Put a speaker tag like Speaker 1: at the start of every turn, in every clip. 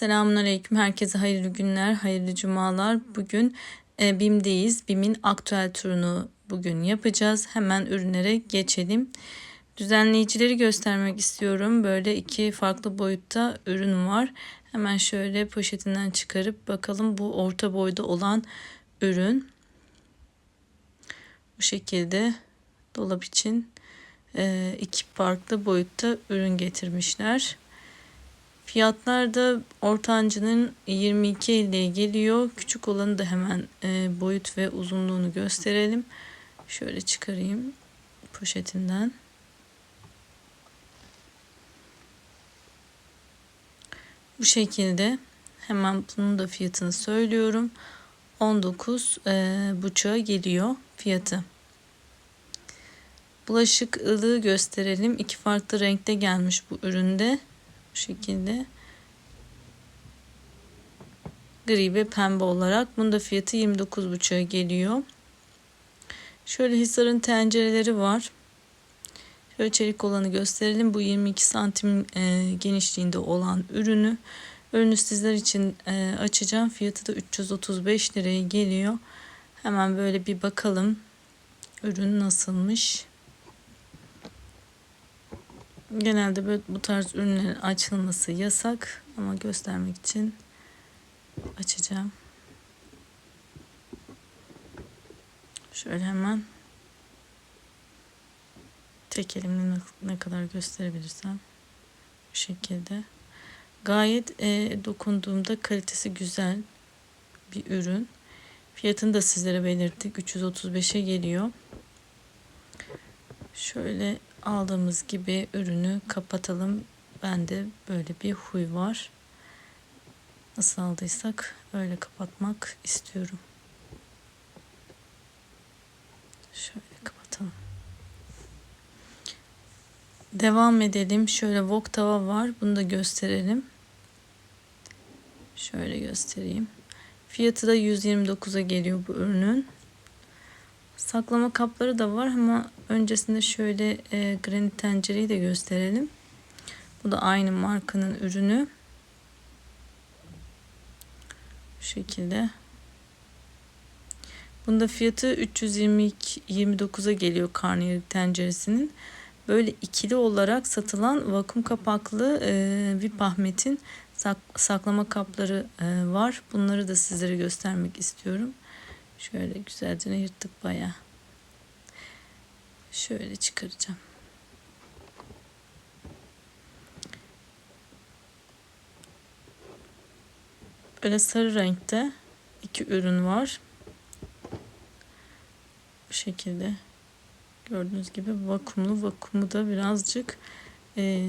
Speaker 1: Selamünaleyküm. Herkese hayırlı günler, hayırlı cumalar. Bugün e, BİM'deyiz. BİM'in aktüel turunu bugün yapacağız. Hemen ürünlere geçelim. Düzenleyicileri göstermek istiyorum. Böyle iki farklı boyutta ürün var. Hemen şöyle poşetinden çıkarıp bakalım bu orta boyda olan ürün. Bu şekilde dolap için e, iki farklı boyutta ürün getirmişler. Fiyatlar da ortancının 22.50'ye geliyor. Küçük olanı da hemen e, boyut ve uzunluğunu gösterelim. Şöyle çıkarayım poşetinden. Bu şekilde hemen bunun da fiyatını söylüyorum. 19 e, buçuğa geliyor fiyatı. Bulaşık ılığı gösterelim. İki farklı renkte gelmiş bu üründe. Bu şekilde. Gri ve pembe olarak. Bunda fiyatı 29,5'a geliyor. Şöyle Hisar'ın tencereleri var. Şöyle çelik olanı gösterelim. Bu 22 santim e, genişliğinde olan ürünü. Ürünü sizler için e, açacağım. Fiyatı da 335 liraya geliyor. Hemen böyle bir bakalım. Ürün nasılmış. Genelde böyle bu tarz ürünlerin açılması yasak ama göstermek için açacağım. Şöyle hemen tek elimle ne kadar gösterebilirsem bu şekilde. Gayet e, dokunduğumda kalitesi güzel bir ürün. Fiyatını da sizlere belirttik. 335'e geliyor. Şöyle aldığımız gibi ürünü kapatalım. Bende böyle bir huy var. Nasıl aldıysak öyle kapatmak istiyorum. Şöyle kapatalım. Devam edelim. Şöyle wok tava var. Bunu da gösterelim. Şöyle göstereyim. Fiyatı da 129'a geliyor bu ürünün. Saklama kapları da var ama öncesinde şöyle e, granit tencereyi de gösterelim. Bu da aynı markanın ürünü. Bu şekilde. Bunda fiyatı 329'a geliyor karnıyarık tenceresinin. Böyle ikili olarak satılan vakum kapaklı e, VIP sak, saklama kapları e, var. Bunları da sizlere göstermek istiyorum. Şöyle güzelce yırttık baya. Şöyle çıkaracağım. Böyle sarı renkte iki ürün var. Bu şekilde gördüğünüz gibi vakumlu vakumu da birazcık ee,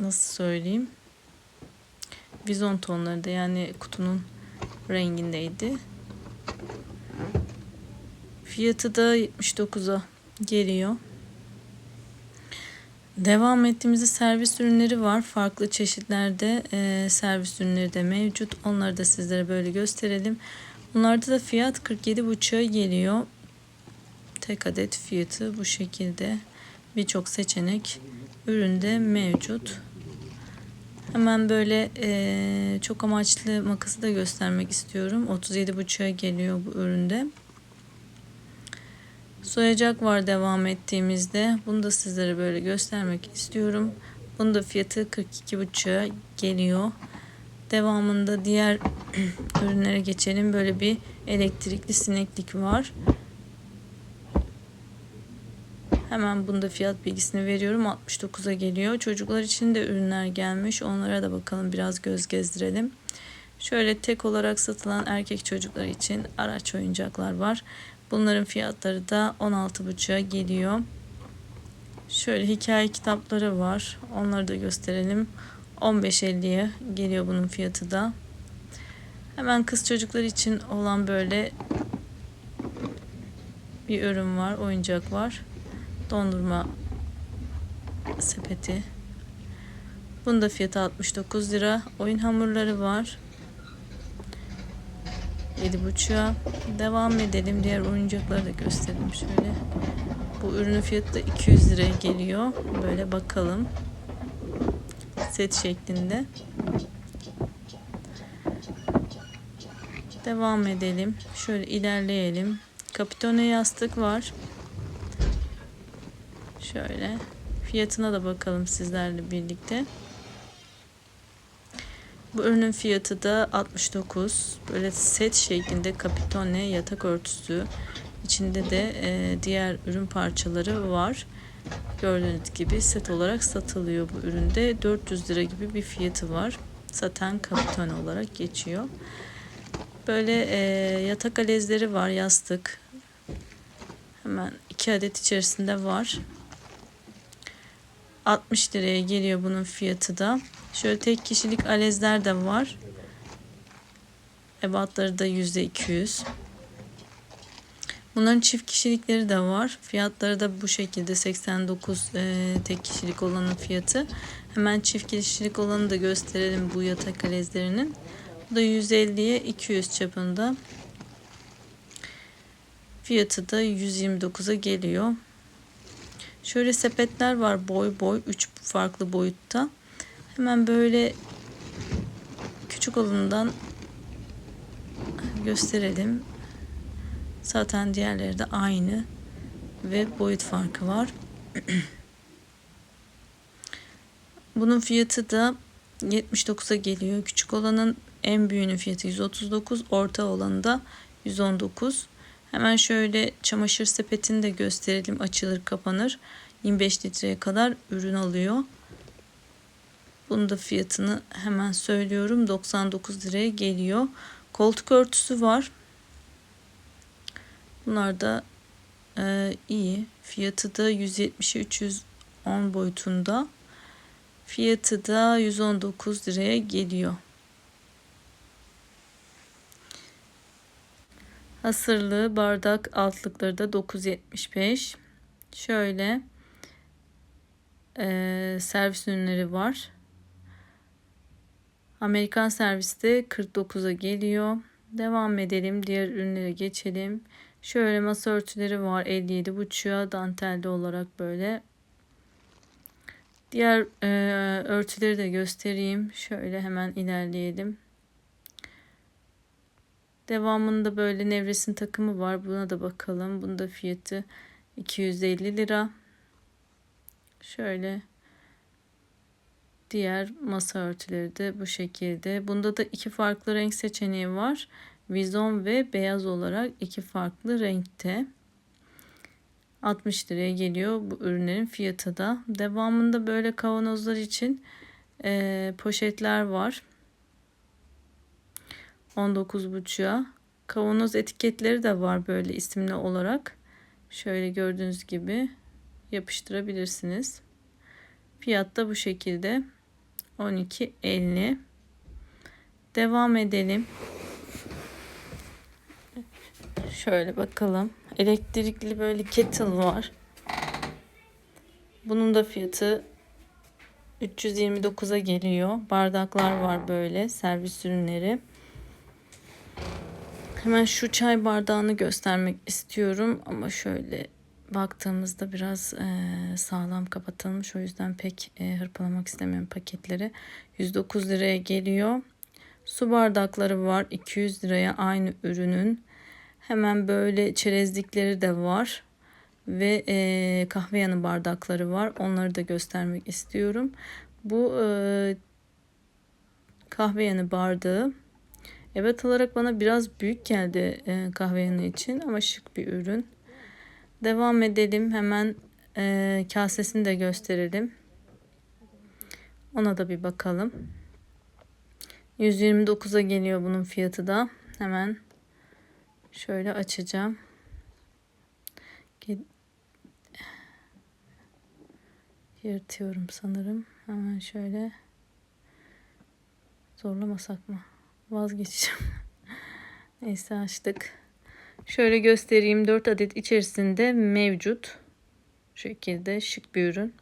Speaker 1: nasıl söyleyeyim vizon tonlarında yani kutunun rengindeydi. Fiyatı da 79'a geliyor. Devam ettiğimizde servis ürünleri var. Farklı çeşitlerde e, servis ürünleri de mevcut. Onları da sizlere böyle gösterelim. Bunlarda da fiyat 47,5'a geliyor. Tek adet fiyatı bu şekilde. Birçok seçenek üründe mevcut. Hemen böyle e, çok amaçlı makası da göstermek istiyorum. 37,5'a geliyor bu üründe. Soyacak var devam ettiğimizde. Bunu da sizlere böyle göstermek istiyorum. Bunun da fiyatı 42,5'a geliyor. Devamında diğer ürünlere geçelim. Böyle bir elektrikli sineklik var. Hemen bunda fiyat bilgisini veriyorum. 69'a geliyor. Çocuklar için de ürünler gelmiş. Onlara da bakalım biraz göz gezdirelim. Şöyle tek olarak satılan erkek çocuklar için araç oyuncaklar var. Bunların fiyatları da 16,5'a geliyor. Şöyle hikaye kitapları var. Onları da gösterelim. 15.50'ye geliyor bunun fiyatı da. Hemen kız çocuklar için olan böyle bir ürün var. Oyuncak var. Dondurma sepeti. Bunda fiyatı 69 lira. Oyun hamurları var. Yedi buçuğa devam edelim. Diğer oyuncakları da gösterelim şöyle. Bu ürünün fiyatı da 200 liraya geliyor. Böyle bakalım. Set şeklinde. Devam edelim. Şöyle ilerleyelim. Kapitone yastık var. Şöyle. Fiyatına da bakalım sizlerle birlikte. Bu ürünün fiyatı da 69. Böyle set şeklinde kapitone yatak örtüsü. İçinde de e, diğer ürün parçaları var. Gördüğünüz gibi set olarak satılıyor bu üründe. 400 lira gibi bir fiyatı var. Saten kapitone olarak geçiyor. Böyle e, yatak alezleri var, yastık. Hemen iki adet içerisinde var. 60 liraya geliyor bunun fiyatı da. Şöyle tek kişilik alezler de var. Ebatları da %200. Bunların çift kişilikleri de var. Fiyatları da bu şekilde 89 e, tek kişilik olanın fiyatı. Hemen çift kişilik olanı da gösterelim bu yatak alezlerinin. Bu da 150'ye 200 çapında. Fiyatı da 129'a geliyor. Şöyle sepetler var boy boy 3 farklı boyutta. Hemen böyle küçük olanından gösterelim. Zaten diğerleri de aynı ve boyut farkı var. Bunun fiyatı da 79'a geliyor. Küçük olanın en büyüğünün fiyatı 139, orta olanı da 119. Hemen şöyle çamaşır sepetini de gösterelim. Açılır kapanır. 25 litreye kadar ürün alıyor. Bunun da fiyatını hemen söylüyorum. 99 liraya geliyor. Koltuk örtüsü var. Bunlar da e, iyi. Fiyatı da 170'e 310 boyutunda. Fiyatı da 119 liraya geliyor. Hasırlı bardak altlıkları da 9.75. Şöyle e, servis ürünleri var. Amerikan serviste 49'a geliyor. Devam edelim. Diğer ürünlere geçelim. Şöyle masa örtüleri var. 57 buçuğa dantelli olarak böyle. Diğer e, örtüleri de göstereyim. Şöyle hemen ilerleyelim. Devamında böyle nevresim takımı var. Buna da bakalım. Bunda da fiyatı 250 lira. Şöyle diğer masa örtüleri de bu şekilde. Bunda da iki farklı renk seçeneği var. Vizon ve beyaz olarak iki farklı renkte. 60 liraya geliyor bu ürünlerin fiyatı da. Devamında böyle kavanozlar için e, poşetler var. 19.5'a. Kavanoz etiketleri de var böyle isimli olarak. Şöyle gördüğünüz gibi yapıştırabilirsiniz. Fiyat da bu şekilde. 12.50. Devam edelim. Şöyle bakalım. Elektrikli böyle kettle var. Bunun da fiyatı 329'a geliyor. Bardaklar var böyle servis ürünleri. Hemen şu çay bardağını göstermek istiyorum ama şöyle baktığımızda biraz e, sağlam kapatılmış. O yüzden pek e, hırpalamak istemiyorum paketleri. 109 liraya geliyor. Su bardakları var 200 liraya aynı ürünün. Hemen böyle çerezlikleri de var. Ve e, kahve yanı bardakları var. Onları da göstermek istiyorum. Bu e, kahve yanı bardağı Evet olarak bana biraz büyük geldi e, kahve yanı için ama şık bir ürün. Devam edelim hemen e, kasesini de gösterelim. Ona da bir bakalım. 129'a geliyor bunun fiyatı da. Hemen şöyle açacağım. Yırtıyorum sanırım. Hemen şöyle zorlamasak mı? Vazgeçeceğim. Neyse açtık. Şöyle göstereyim. 4 adet içerisinde mevcut. Şekilde şık bir ürün.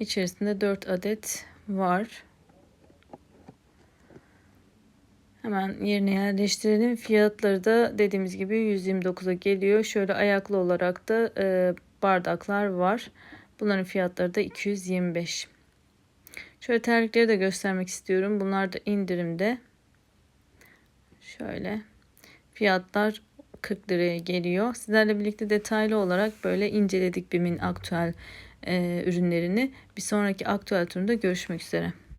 Speaker 1: İçerisinde 4 adet var. Hemen yerine yerleştirelim. Fiyatları da dediğimiz gibi 129'a geliyor. Şöyle ayaklı olarak da e, bardaklar var. Bunların fiyatları da 225. Şöyle terlikleri de göstermek istiyorum. Bunlar da indirimde. Şöyle fiyatlar 40 liraya geliyor. Sizlerle birlikte detaylı olarak böyle inceledik BİM'in aktüel e, ürünlerini. Bir sonraki aktüel turunda görüşmek üzere.